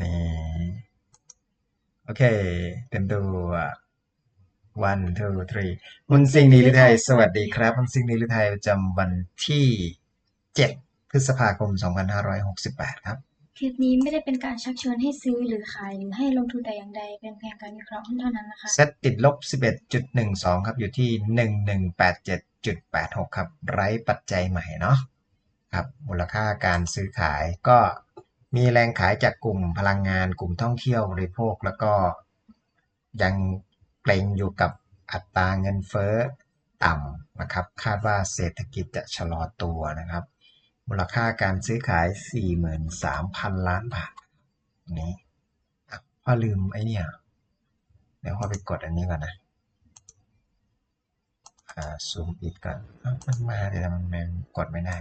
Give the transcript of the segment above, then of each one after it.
นี่โอเค เต็มตัว one two three หุ้นซิงนีลิไทยสวัสดีครับหุ้นซิงนีลิไทยประจำวันที่7พฤษภาคม 2568 ครับ คลิปนี้ไม่ได้เป็นการชักชวนให้ซื้อหรือขายหรือให้ลงทุนแต่อย่างใด เป็นเพียงการวิเคราะห์หุ้นเท่านั้นนะคะ เซตติดลบ 11.12 ครับ อยู่ที่ 1187.86 ครับ ไร้ปัจจัยใหม่เนาะ ครับ มูลค่าการซื้อขายก็ มีแรงขายจากกลุ่มพลังงาน กลุ่มท่องเที่ยวบริโภค แล้วก็ยังเกรงอยู่กับอัตราเงินเฟ้อต่ำนะครับ คาดว่าเศรษฐกิจจะชะลอตัวนะครับ มูลค่าการซื้อขาย 43,000 ล้านบาทนี้พ่อลืมไอ้เนี่ยเดี๋ยวพ่อไปกดอันนี้ก่อนนะซูมอิดก่อนมันมาแต่มันกดไม่ได้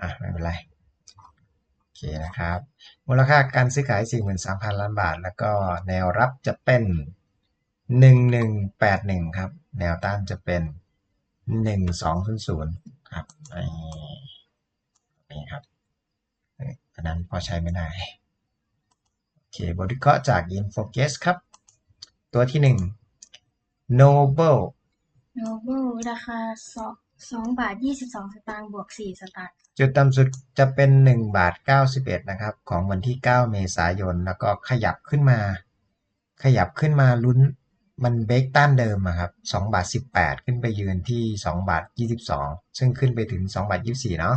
อะ ไม่เป็นไร อเคนะครับ มูลค่าการซื้อขาย 43,000 ล้านบาท แล้วก็แนวรับจะเป็น 1181 ครับ แนวต้านจะเป็น 1200 ครับนี่ครับอันนั้นพอใช้ไม่ได้ โอเค บทวิเคราะห์จาก InFocus ครับ ตัวที่ 1 Noble Noble ราคาสอง สองบาทยี่สิบสองสตางค์บวกสี่สตางค์จุดต่ำสุดจะเป็น1บาท91นะครับ ของวันที่9เมษายน แล้วก็ขยับขึ้นมา ขยับขึ้นมาลุ้นมันเบรกต้านเดิมอะครับ2บาท18ขึ้นไปยืนที่2บาท22ซึ่งขึ้นไปถึง2บาท24เนาะ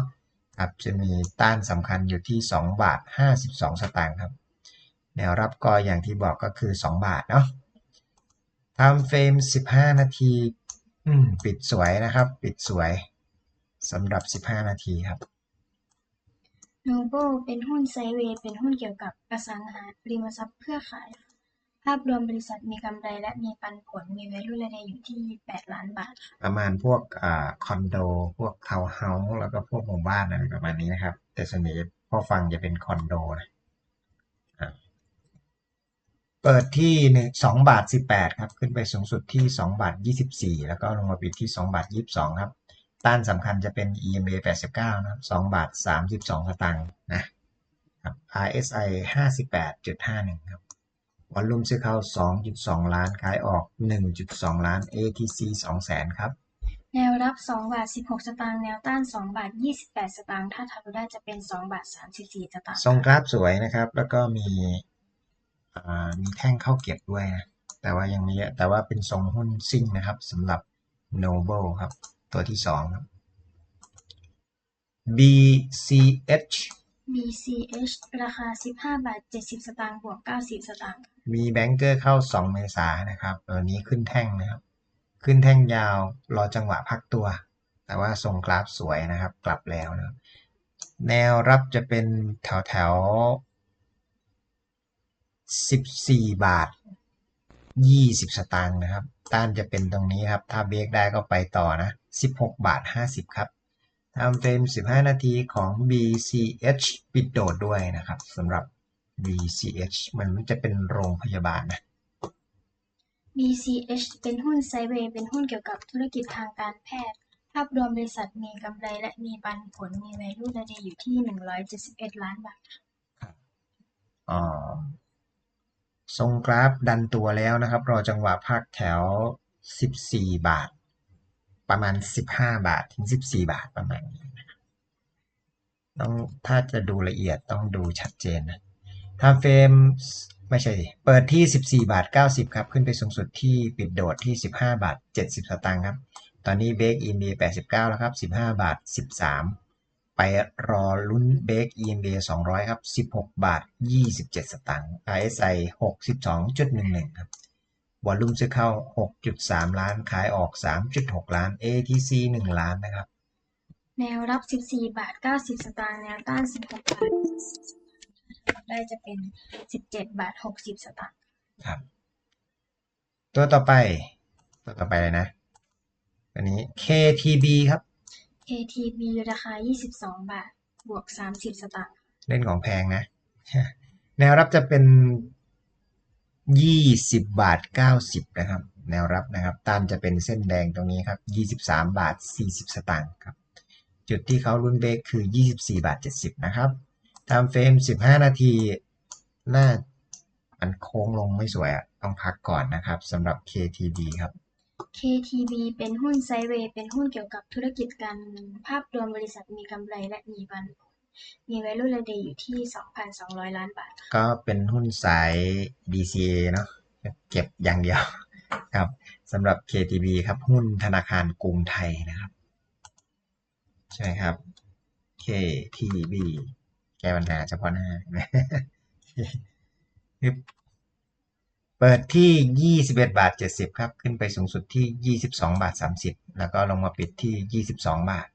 ครับจะมีต้านสำคัญอยู่ที่2บาท52สตางค์ครับ แนวรับก็อย่างที่บอกก็คือ2บาทเนาะ time frame 15นาที อืม ปิดสวยนะครับ ปิดสวยสำหรับ 15 นาทีครับ Noble เป็นหุ้นไซด์เวย์เป็นหุ้นเกี่ยวกับอสังหาริมทรัพย์เพื่อขาย ภาพรวมบริษัทมีกำไรและมีปันผลมี value ระดัอยู่ที่ 8 ล้านบาทค่ะประมาณพวกอ่าคอนโด พวกทาวน์เฮาส์แล้วก็พวกหมู่บ้านอะไรประมาณนี้นะครับ แต่ส่วนใหญ่พอฟังจะเป็นคอนโดนะอะ เปิดที่หนึ่งสองบาทสิบแปดครับ ขึ้นไปสูงสุดที่สองบาทยี่สิบสี่แล้วก็ลงมาปิดที่สองบาทยี่สิบสองครับ ต้านสำคัญจะเป็น EMA แปดสิบเก้านะครับสองบาทสามสิบสองสตางค์นะครับ RSI ห้าสิบแปดจุดห้าหนึ่งครับวอลลุ่มซื้อเข้า 2.2 ล้านขายออก 1.2 ล้าน ATC 2แสนครับ แนวรับ 2 บาท 16 สตางค์ แนวต้าน 2 บาท 28 สตางค์ ถ้าทะลุได้จะเป็น 2 บาท 34 สตางค์ ทรงกราฟสวยนะครับ แล้วก็มีอ่า มีแท่งเข้าเก็บด้วยนะ แต่ว่ายังไม่เยอะ แต่ว่าเป็นทรงหุ้นซิ่งนะครับสำหรับ Noble ครับ ตัวที่สองครับ BCH BCH ราคา 15 บาท 70 สตางค์บวก 90 สตางค์ มีแบงเกอร์เข้า 2 เมษายนนะครับตัวนี้ขึ้นแท่งนะครับ ขึ้นแท่งยาว รอจังหวะพักตัว แต่ว่าทรงกราฟสวยนะครับ กลับแล้วนะครับแนวรับจะเป็นแถวแถว 14บาท20สตางค์นะครับ ต้านจะเป็นตรงนี้ครับ ถ้าเบรกได้ก็ไปต่อนะ16บาท50ครับทำเฟรม15นาทีของ BCH ปิดโดดด้วยนะครับสำหรับ BCH มันจะเป็นโรงพยาบาลนะ BCH เป็นหุ้นไซด์เวย์เป็นหุ้นเกี่ยวกับธุรกิจทางการแพทย์ ภาพรวมบริษัทมีกำไรและมีปันผลมี value ระดัอยู่ที่ 171 ล้านบาทอ่า ทรงกราฟดันตัวแล้วนะครับ รอจังหวะพักแถว 14 บาท ประมาณ 15 บาทถึง 14 บาทประมาณนี้นะครับต้องถ้าจะดูละเอียดต้องดูชัดเจนนะทำเฟรมไม่ใช่ เปิดที่ 14 บาท 90 ครับ ขึ้นไปสูงสุดที่ปิดโดดที่ 15 บาท 70 สตางค์ครับ ตอนนี้เบรกอินดี89 แล้วครับ 15 บาท 13 ไปรอลุ้นเบรก EMA 200 ครับ 16 บาท 27 สตางค์ RSI 62.11 ครับ วอลลุ่มซื้อเข้า 6.3 ล้าน ขายออก 3.6 ล้าน ATC 1 ล้านนะครับ แนวรับ 14 บาท 90 สตางค์ แนวต้าน 16 บาทได้จะเป็น 17 บาท 60 สตางค์ ครับ ตัวต่อไป ตัวต่อไปเลยนะตัวนี้ KTB ครับ KTB ราคา22บาท บวก30สตางค์เล่นของแพงนะ แนวรับจะเป็น20บาท90นะครับ แนวรับนะครับ ตานจะเป็นเส้นแดงตรงนี้ครับ23บาท40สตางค์ครับ จุดที่เขาลุ้นเบรกคือ24บาท70นะครับตามเฟรม15นาทีน่ามันโค้งลงไม่สวยอะต้องพักก่อนนะครับสำหรับ KTB ครับ KTB เป็นหุ้นไซด์เวย์ เป็นหุ้นเกี่ยวกับธุรกิจการเงิน ภาพรวมบริษัทมีกำไรและมีปันผล มี value r a t e อยู่ที่ 2,200 ล้านบาท ก็เป็นหุ้นสาย DCA เนาะเก็บอย่างเดียวครับสำหรับ KTB ครับ หุ้นธนาคารกรุงไทยนะครับ ใช่ครับ KTB แก้ปัญหาเฉพาะหน้าฮึบ ปิดที่ 21 บาท 70 ครับ ขึ้นไปสูงสุดที่ 22 บาท 30 แล้วก็ลงมาปิดที่ 22 บาท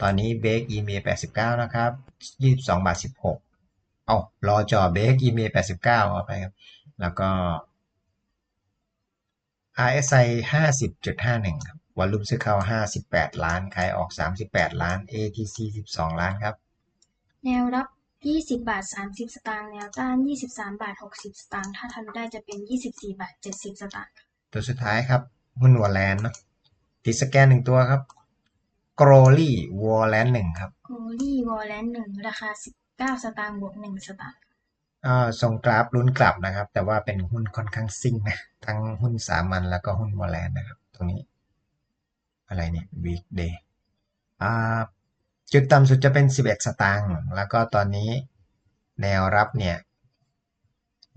ตอนนี้เบรก EMA 89 นะครับ 22 บาท 16 เอารอจอเบรก EMA 89 เอาไปครับ แล้วก็ RSI 50.51 ครับ วอลลุ่มซื้อเข้า 58 ล้าน ขายออก 38 ล้าน ATC 12 ล้านครับ แนวรับ 20 บาท 30 สตางค์แนวต้าน 23 บาท 60 สตางค์ถ้าทำได้จะเป็น 24 บาท 70 สตางค์ตัวสุดท้ายครับหุ้นวอลแลนด์เนาะติดสแกนหนึ่งตัวครับ g r o l y w a l l a n d หนึ่งครับโกลี่วอลเลนหนึ่งราคา 19 สตางค์บวก 1 สตางค์อ่าส่งกราฟลุ้นกลับนะครับ แต่ว่าเป็นหุ้นค่อนข้างซิ่งนะทั้งหุ้นสามัญแล้วก็หุ้นวอลแลนด์นะครับ ตรงนี้ อะไรเนี่ย weekday อ่า จุดต่ำสุดจะเป็น 11 สตางค์ แล้วก็ตอนนี้แนวรับเนี่ย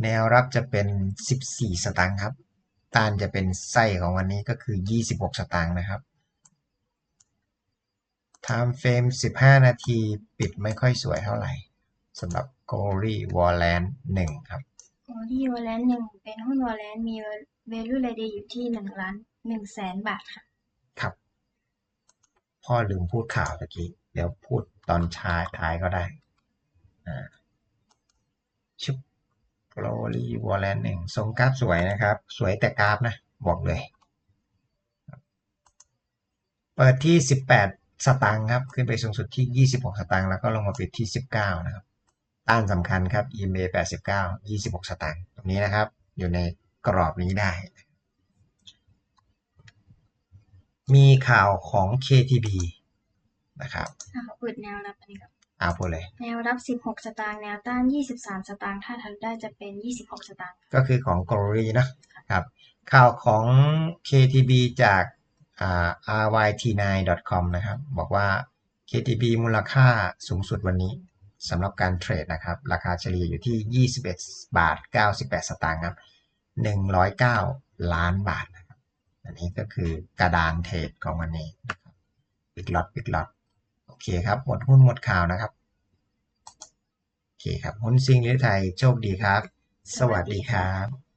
แนวรับจะเป็น 14 สตางค์ครับ ต้านจะเป็นไส้ของวันนี้ก็คือ 26 สตางค์นะครับ time frame 15 นาทีปิดไม่ค่อยสวยเท่าไหร่สำหรับ g o r y w a r l a n d 1 ครับโกลี่วอลเลนหนึ่งเป็นหุ้นวอลเลนมี value r a t e อยู่ที่1ล้าน1แสนบาทค่ะ ครับ พ่อลืมพูดข่าวตะกี้ เดี๋ยวพูดตอนช้าท้ายก็ได้ชุบ Glory w a r l a n d หนึ่งทรงกราฟสวยนะครับ สวยแต่กราฟนะ บอกเลย เปิดที่ 18 สตางค์ครับ ขึ้นไปสูงสุดที่ 26 สตางค์แล้วก็ลงมาปิดที่ 19 นะครับ ต้านสำคัญครับ EMA 89 26 สตางค์ตรงนี้นะครับ อยู่ในกรอบนี้ได้ มีข่าวของ KTB นะครับอะเปิดแนวรับอันนี้ก่อนเอาพูดเลย แนวรับ 16 สตางค์แนวต้าน 23 สตางค์ถ้าทำได้จะเป็น 26 สตางค์ก็คือของ Glory นะครับ ข่าวของ KTB จากอ่า ryt9.com นะครับ บอกว่า KTB มูลค่าสูงสุดวันนี้สำหรับการเทรดนะครับ ราคาเฉลี่ยอยู่ที่ 21 บาท 98 สตางค์ครับ 109 ล้านบาทนะครับ อันนี้ก็คือกระดานเทรดของวันนี้นะครับปิดล็อตปิดล็อตโอ เคครับ หมดหุ้นหมดข่าวนะครับ โอเคครับ หุ้นซิงหรือไทยโชคดีครับ สวัสดีครับ